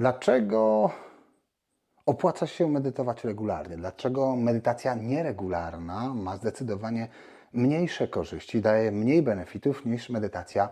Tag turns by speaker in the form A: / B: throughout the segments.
A: Dlaczego opłaca się medytować regularnie? Dlaczego medytacja nieregularna ma zdecydowanie mniejsze korzyści, daje mniej benefitów niż medytacja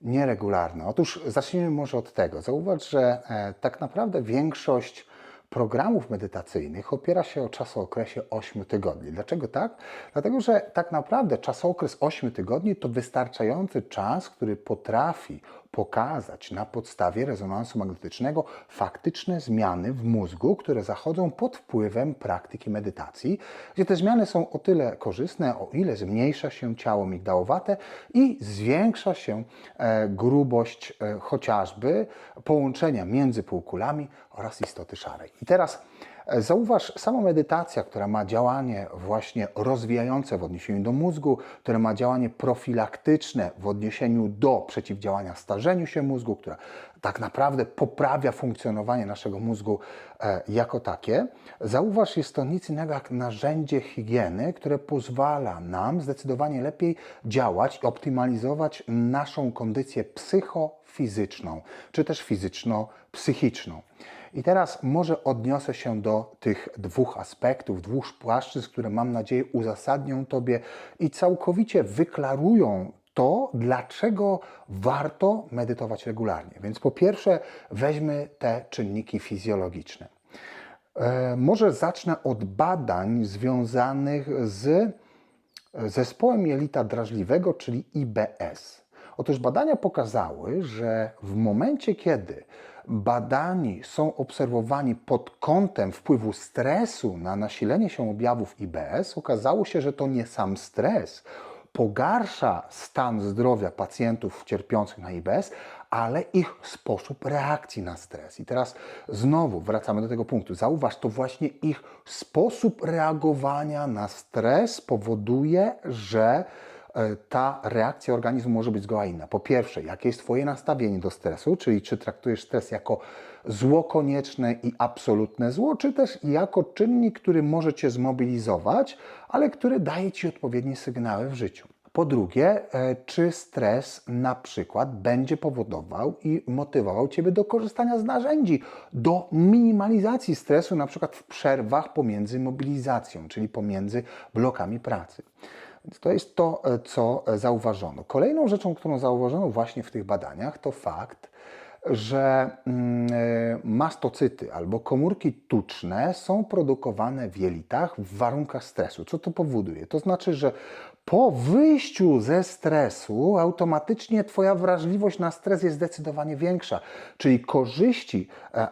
A: nieregularna? Otóż zacznijmy może od tego. Zauważ, że e, tak naprawdę większość programów medytacyjnych opiera się o czasookresie 8 tygodni. Dlaczego tak? Dlatego, że tak naprawdę czasokres 8 tygodni to wystarczający czas, który potrafi pokazać na podstawie rezonansu magnetycznego faktyczne zmiany w mózgu, które zachodzą pod wpływem praktyki medytacji, gdzie te zmiany są o tyle korzystne, o ile zmniejsza się ciało migdałowate i zwiększa się e, grubość e, chociażby połączenia między półkulami oraz istoty szarej. I teraz Zauważ, sama medytacja, która ma działanie właśnie rozwijające w odniesieniu do mózgu, które ma działanie profilaktyczne w odniesieniu do przeciwdziałania starzeniu się mózgu, która tak naprawdę poprawia funkcjonowanie naszego mózgu e, jako takie. Zauważ, jest to nic innego jak narzędzie higieny, które pozwala nam zdecydowanie lepiej działać i optymalizować naszą kondycję psychofizyczną, czy też fizyczno-psychiczną. I teraz może odniosę się do tych dwóch aspektów, dwóch płaszczyzn, które mam nadzieję uzasadnią Tobie i całkowicie wyklarują to, dlaczego warto medytować regularnie. Więc po pierwsze, weźmy te czynniki fizjologiczne. E, może zacznę od badań związanych z zespołem jelita drażliwego, czyli IBS. Otóż badania pokazały, że w momencie, kiedy badani są obserwowani pod kątem wpływu stresu na nasilenie się objawów IBS, okazało się, że to nie sam stres pogarsza stan zdrowia pacjentów cierpiących na IBS, ale ich sposób reakcji na stres. I teraz znowu wracamy do tego punktu. Zauważ, to właśnie ich sposób reagowania na stres powoduje, że ta reakcja organizmu może być zgoła inna. Po pierwsze, jakie jest Twoje nastawienie do stresu, czyli czy traktujesz stres jako zło konieczne i absolutne zło, czy też jako czynnik, który może Cię zmobilizować, ale który daje Ci odpowiednie sygnały w życiu. Po drugie, e, czy stres na przykład będzie powodował i motywował Ciebie do korzystania z narzędzi, do minimalizacji stresu, na przykład w przerwach pomiędzy mobilizacją, czyli pomiędzy blokami pracy. Więc to jest to, e, co zauważono. Kolejną rzeczą, którą zauważono właśnie w tych badaniach, to fakt, że mm, e, mastocyty albo komórki tuczne są produkowane w jelitach w warunkach stresu. Co to powoduje? To znaczy, że po wyjściu ze stresu automatycznie Twoja wrażliwość na stres jest zdecydowanie większa. Czyli korzyści, e,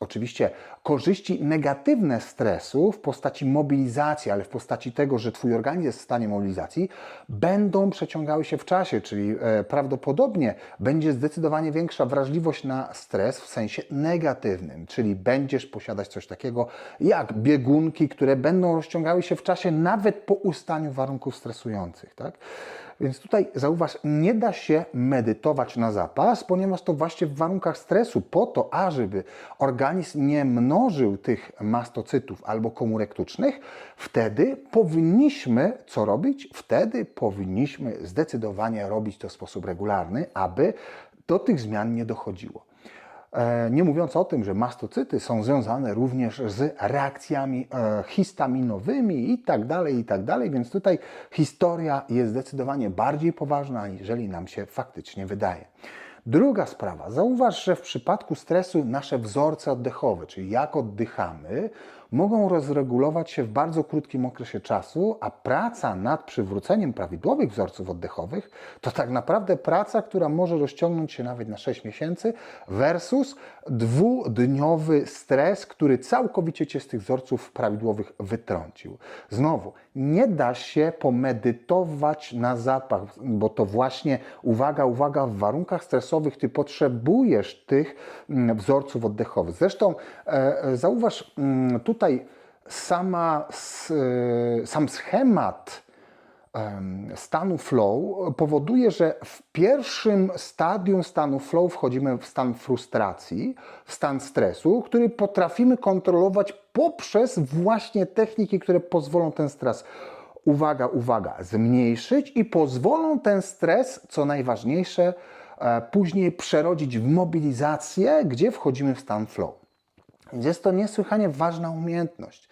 A: oczywiście korzyści negatywne stresu w postaci mobilizacji, ale w postaci tego, że Twój organizm jest w stanie mobilizacji, będą przeciągały się w czasie, czyli e, prawdopodobnie będzie zdecydowanie większa wrażliwość na stres w sensie negatywnym, czyli będziesz posiadać coś takiego jak biegunki, które będą rozciągały się w czasie nawet po ustaniu warunków stresujących. Tak? Więc tutaj zauważ, nie da się medytować na zapas, ponieważ to właśnie w warunkach stresu, po to, ażeby organizm nie mnożył tych mastocytów albo komórek tucznych, wtedy powinniśmy co robić? Wtedy powinniśmy zdecydowanie robić to w sposób regularny, aby do tych zmian nie dochodziło. E, nie mówiąc o tym, że mastocyty są związane również z reakcjami e, histaminowymi i tak dalej, i tak dalej, więc tutaj historia jest zdecydowanie bardziej poważna, aniżeli nam się faktycznie wydaje. Druga sprawa. Zauważ, że w przypadku stresu nasze wzorce oddechowe, czyli jak oddychamy, mogą rozregulować się w bardzo krótkim okresie czasu, a praca nad przywróceniem prawidłowych wzorców oddechowych to tak naprawdę praca, która może rozciągnąć się nawet na 6 miesięcy versus dwudniowy stres, który całkowicie cię z tych wzorców prawidłowych wytrącił. Znowu, nie da się pomedytować na zapach, bo to właśnie, uwaga, uwaga, w warunkach stresowych ty potrzebujesz tych mm, wzorców oddechowych. Zresztą e, zauważ mm, tutaj sama, e, sam schemat stanu flow powoduje, że w pierwszym stadium stanu flow wchodzimy w stan frustracji, w stan stresu, który potrafimy kontrolować poprzez właśnie techniki, które pozwolą ten stres uwaga, uwaga, zmniejszyć i pozwolą ten stres, co najważniejsze, e, później przerodzić w mobilizację, gdzie wchodzimy w stan flow. Jest to niesłychanie ważna umiejętność.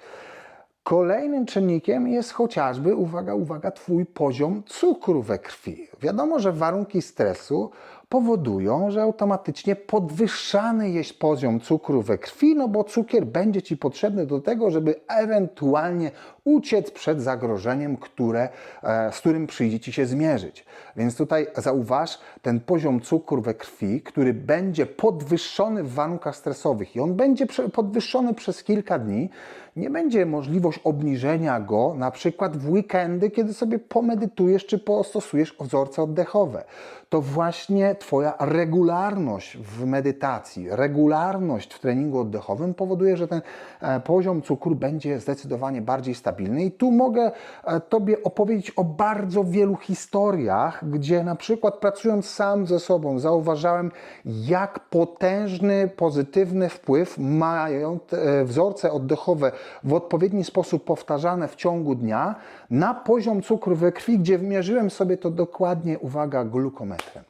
A: Kolejnym czynnikiem jest chociażby, uwaga, uwaga, Twój poziom cukru we krwi. Wiadomo, że warunki stresu powodują, że automatycznie podwyższany jest poziom cukru we krwi, no bo cukier będzie Ci potrzebny do tego, żeby ewentualnie uciec przed zagrożeniem, które, e, z którym przyjdzie Ci się zmierzyć. Więc tutaj zauważ ten poziom cukru we krwi, który będzie podwyższony w warunkach stresowych i on będzie podwyższony przez kilka dni. Nie będzie możliwość obniżenia go na przykład w weekendy, kiedy sobie pomedytujesz czy postosujesz wzorce oddechowe. To właśnie Twoja regularność w medytacji, regularność w treningu oddechowym powoduje, że ten e, poziom cukru będzie zdecydowanie bardziej stabilny. I tu mogę e, Tobie opowiedzieć o bardzo wielu historiach, gdzie na przykład pracując sam ze sobą zauważałem, jak potężny, pozytywny wpływ mają e, wzorce oddechowe w odpowiedni sposób powtarzane w ciągu dnia na poziom cukru we krwi, gdzie wymierzyłem sobie to dokładnie, uwaga, glukometrem.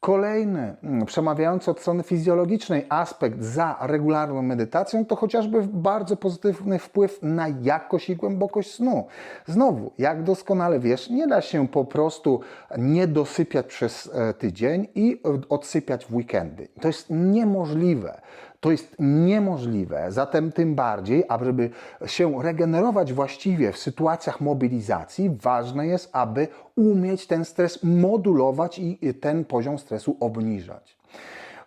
A: Kolejny, mm, przemawiający od strony fizjologicznej aspekt za regularną medytacją to chociażby bardzo pozytywny wpływ na jakość i głębokość snu. Znowu, jak doskonale wiesz, nie da się po prostu nie dosypiać przez e, tydzień i e, odsypiać w weekendy. To jest niemożliwe. To jest niemożliwe. Zatem tym bardziej, aby się regenerować właściwie w sytuacjach mobilizacji, ważne jest, aby umieć ten stres modulować i ten poziom stresu obniżać.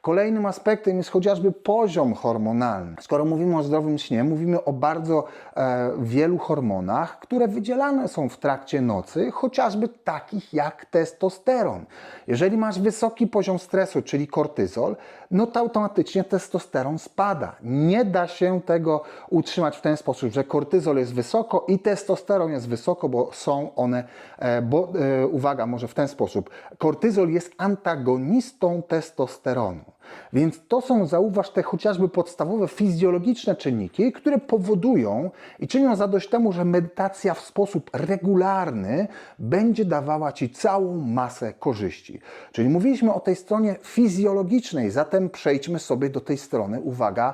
A: Kolejnym aspektem jest chociażby poziom hormonalny. Skoro mówimy o zdrowym śnie, mówimy o bardzo e, wielu hormonach, które wydzielane są w trakcie nocy, chociażby takich jak testosteron. Jeżeli masz wysoki poziom stresu, czyli kortyzol, no to automatycznie testosteron spada. Nie da się tego utrzymać w ten sposób, że kortyzol jest wysoko i testosteron jest wysoko, bo są one, e, bo e, uwaga, może w ten sposób. Kortyzol jest antagonistą testosteronu. Więc to są, zauważ, te chociażby podstawowe fizjologiczne czynniki, które powodują i czynią zadość temu, że medytacja w sposób regularny będzie dawała Ci całą masę korzyści. Czyli mówiliśmy o tej stronie fizjologicznej, zatem przejdźmy sobie do tej strony, uwaga,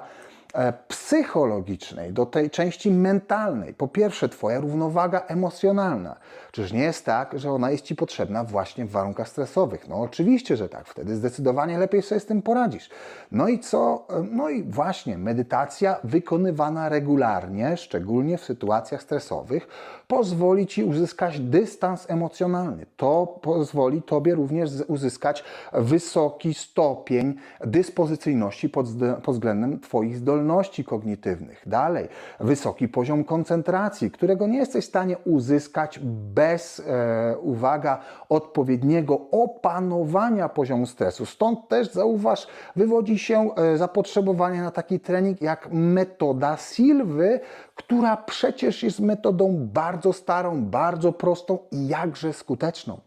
A: psychologicznej, do tej części mentalnej. Po pierwsze, Twoja równowaga emocjonalna. Czyż nie jest tak, że ona jest Ci potrzebna właśnie w warunkach stresowych? No oczywiście, że tak. Wtedy zdecydowanie lepiej sobie z tym poradzisz. No i co? No i właśnie medytacja wykonywana regularnie, szczególnie w sytuacjach stresowych, pozwoli Ci uzyskać dystans emocjonalny. To pozwoli Tobie również uzyskać wysoki stopień dyspozycyjności pod, pod względem Twoich zdolności kognitywnych. Dalej, wysoki poziom koncentracji, którego nie jesteś w stanie uzyskać bez, e, uwaga, odpowiedniego opanowania poziomu stresu. Stąd też zauważ, wywodzi się e, zapotrzebowanie na taki trening jak metoda Silwy, która przecież jest metodą bardzo starą, bardzo prostą i jakże skuteczną.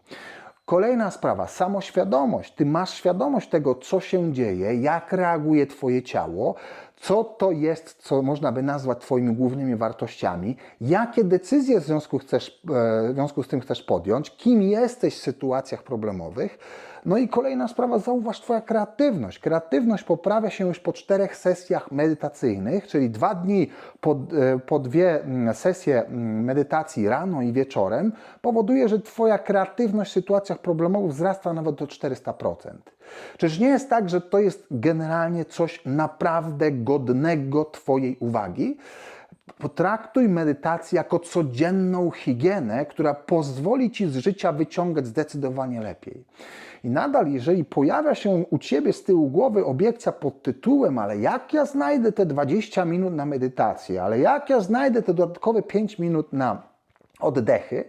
A: Kolejna sprawa, samoświadomość. Ty masz świadomość tego, co się dzieje, jak reaguje Twoje ciało, co to jest, co można by nazwać Twoimi głównymi wartościami, jakie decyzje w związku, chcesz, e, w związku z tym chcesz podjąć, kim jesteś w sytuacjach problemowych. No i kolejna sprawa, zauważ Twoja kreatywność. Kreatywność poprawia się już po czterech sesjach medytacyjnych, czyli dwa dni po, e, po dwie mm, sesje mm, medytacji rano i wieczorem, powoduje, że Twoja kreatywność w sytuacjach problemowych wzrasta nawet do 400%. Czyż nie jest tak, że to jest generalnie coś naprawdę godnego Twojej uwagi? Potraktuj medytację jako codzienną higienę, która pozwoli Ci z życia wyciągać zdecydowanie lepiej. I nadal, jeżeli pojawia się u Ciebie z tyłu głowy obiekcja pod tytułem, ale jak ja znajdę te 20 minut na medytację, ale jak ja znajdę te dodatkowe 5 minut na oddechy,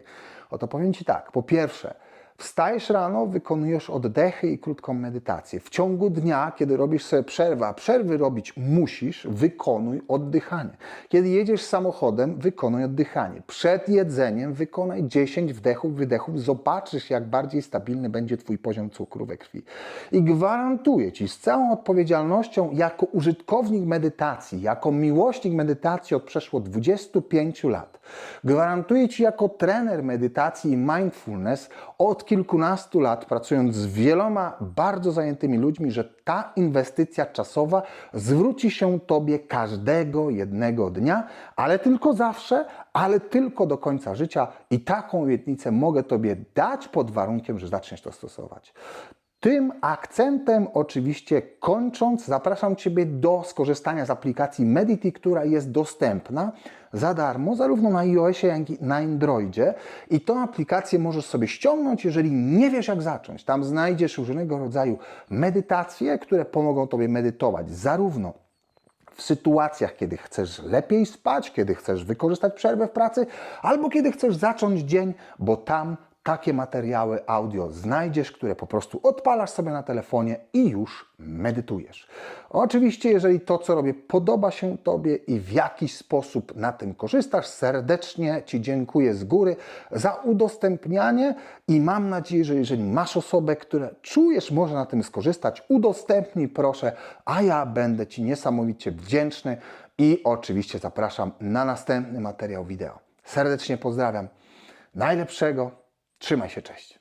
A: oto powiem Ci tak. Po pierwsze, Wstajesz rano, wykonujesz oddechy i krótką medytację. W ciągu dnia, kiedy robisz sobie przerwę, a przerwy robić musisz, wykonuj oddychanie. Kiedy jedziesz samochodem, wykonuj oddychanie. Przed jedzeniem wykonaj 10 wdechów, wydechów. Zobaczysz, jak bardziej stabilny będzie Twój poziom cukru we krwi. I gwarantuję Ci z całą odpowiedzialnością, jako użytkownik medytacji, jako miłośnik medytacji od przeszło 25 lat, gwarantuję Ci jako trener medytacji i mindfulness od kilkunastu lat, pracując z wieloma bardzo zajętymi ludźmi, że ta inwestycja czasowa zwróci się Tobie każdego jednego dnia, ale tylko zawsze, ale tylko do końca życia. I taką obietnicę mogę Tobie dać pod warunkiem, że zaczniesz to stosować. Tym akcentem, oczywiście kończąc, zapraszam Ciebie do skorzystania z aplikacji Medity, która jest dostępna za darmo, zarówno na iOSie, jak i na Androidzie. I tą aplikację możesz sobie ściągnąć, jeżeli nie wiesz, jak zacząć. Tam znajdziesz różnego rodzaju medytacje, które pomogą Tobie medytować zarówno w sytuacjach, kiedy chcesz lepiej spać, kiedy chcesz wykorzystać przerwę w pracy, albo kiedy chcesz zacząć dzień, bo tam takie materiały audio znajdziesz, które po prostu odpalasz sobie na telefonie i już medytujesz. Oczywiście, jeżeli to, co robię, podoba się Tobie i w jakiś sposób na tym korzystasz, serdecznie Ci dziękuję z góry za udostępnianie i mam nadzieję, że jeżeli masz osobę, która czujesz, może na tym skorzystać, udostępnij proszę, a ja będę Ci niesamowicie wdzięczny i oczywiście zapraszam na następny materiał wideo. Serdecznie pozdrawiam. Najlepszego. Trzymaj się, cześć.